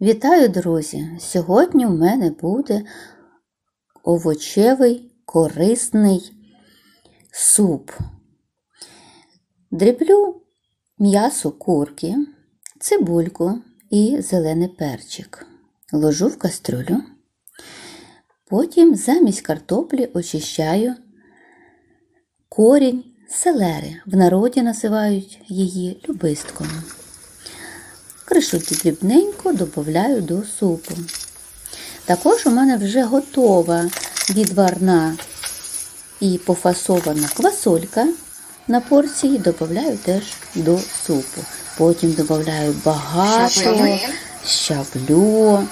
Вітаю, друзі! Сьогодні в мене буде овочевий корисний суп. Дріблю м'ясо курки, цибульку і зелений перчик. Ложу в кастрюлю. Потім замість картоплі очищаю корінь селери. В народі називають її любистком. Кришу дрібненько додаю до супу. Також у мене вже готова відварна і пофасована квасолька на порції, додаю теж до супу. Потім додаю багато Щавлю. щавлю,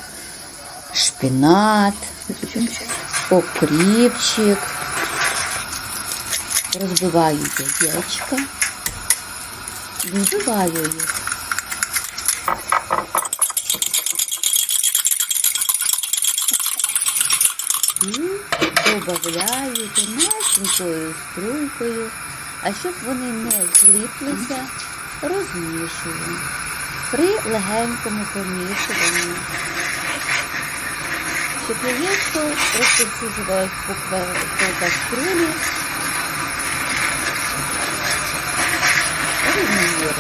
шпинат, окріпчик, розбиваю яєчка, вбиваю їх. І додаю тонесенькою струйкою, а щоб вони не зліплися, розмішую при легенькому помішуванні. Щоб яєчко розповсюджувалось по, кастрюлі рівномірно.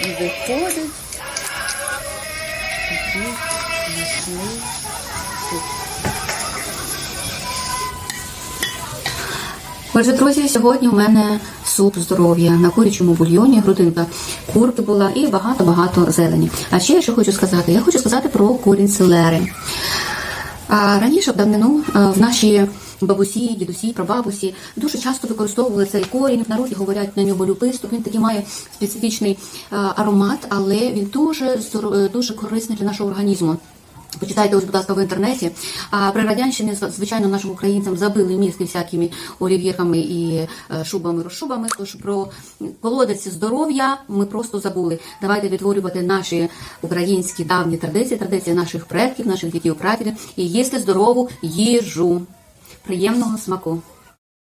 І виходить. Отже, друзі, сьогодні у мене суп здоров'я на курячому бульйоні, грудинка курки була і багато-багато зелені. А ще я що хочу сказати? Я хочу сказати про корінь селери. А раніше в давнину в наші бабусі, дідусі, прабабусі дуже часто використовували цей корінь. В народі говорять на ньому любисток. Він такий має специфічний аромат, але він дуже дуже корисний для нашого організму. Почитайте ось, будь ласка, в інтернеті. А при радянщині, звичайно, нашим українцям забили мізки всякими олів'єрками і е, шубами, розшубами. Тож про колодець здоров'я ми просто забули. Давайте відтворювати наші українські давні традиції, традиції наших предків, наших дітей, прадідів і їсти здорову їжу. Приємного смаку!